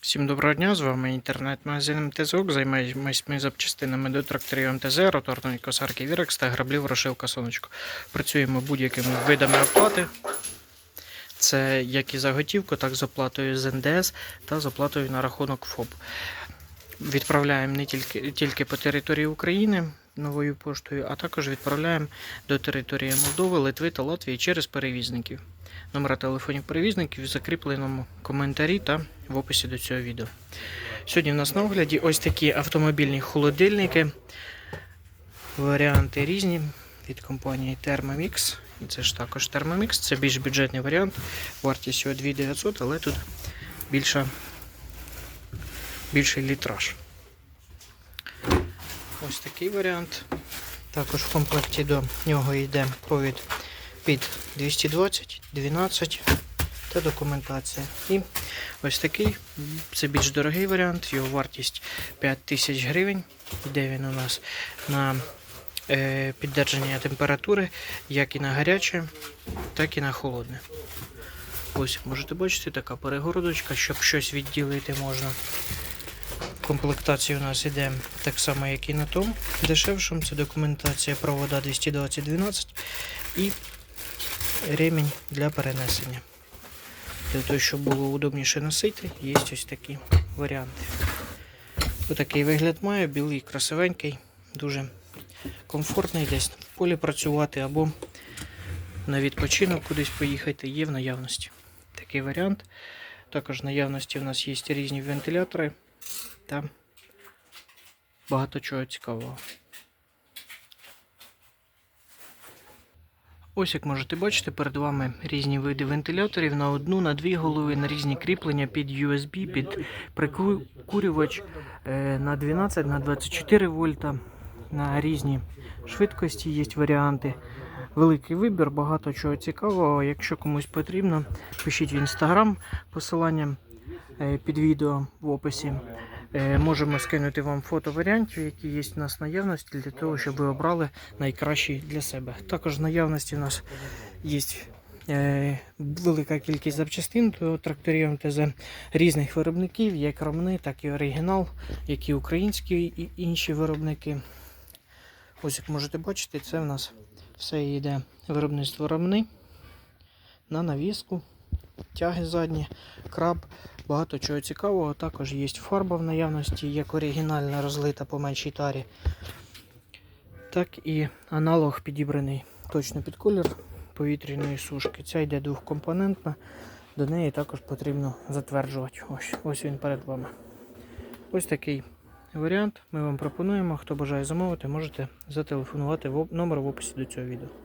Всім доброго дня, з вами інтернет-магазин МТЗОК. Займаємось ми запчастинами до тракторів МТЗ, роторної косарки Вірекс та граблів Рошилка Сонечко. Працюємо будь-якими видами оплати. Це як і за готівку, так і з оплатою з НДС та з оплатою на рахунок ФОП. Відправляємо не тільки, тільки по території України новою поштою, а також відправляємо до території Молдови, Литви та Латвії через перевізників. Номера телефонів перевізників в закріпленому коментарі та в описі до цього відео. Сьогодні в нас на огляді ось такі автомобільні холодильники. Варіанти різні від компанії Thermomix. Це ж також Thermomix. Це більш бюджетний варіант. Вартість його 2900, але тут більша, більший літраж. Ось такий варіант. Також в комплекті до нього йде провід під 220, 12 та документація. І ось такий, це більш дорогий варіант, його вартість 5000 гривень. Йде він у нас на е, піддержання температури, як і на гаряче, так і на холодне. Ось можете бачити така перегородочка, щоб щось відділити можна. Комплектація у нас іде так само, як і на тому. Дешевшому це документація провода 220-12 і ремінь для перенесення. Для того, щоб було удобніше носити, є ось такі варіанти. Отакий вигляд має, білий, красивенький, дуже комфортний десь в полі працювати або на відпочинок кудись поїхати, є в наявності. Такий варіант. Також в наявності в нас є різні вентилятори та багато чого цікавого. Ось як можете бачити, перед вами різні види вентиляторів на одну, на дві голови, на різні кріплення під USB, під прикурювач е, на 12, на 24 вольта, на різні швидкості є варіанти. Великий вибір, багато чого цікавого. Якщо комусь потрібно, пишіть в інстаграм посилання е, під відео в описі. Е, Можемо скинути вам фото варіантів, які є в нас наявності, для того, щоб ви обрали найкращий для себе. Також в наявності у нас є е, велика кількість запчастин до тракторів МТЗ різних виробників, як ромни, так і оригінал, як і українські і інші виробники. Ось як можете бачити, це в нас все йде виробництво ромни на навіску, тяги задні, краб, багато чого цікавого. Також є фарба в наявності, як оригінальна розлита по меншій тарі, так і аналог підібраний точно під колір повітряної сушки. Ця йде двохкомпонентна, до неї також потрібно затверджувати. Ось, ось він перед вами. Ось такий варіант ми вам пропонуємо. Хто бажає замовити, можете зателефонувати в номер в описі до цього відео.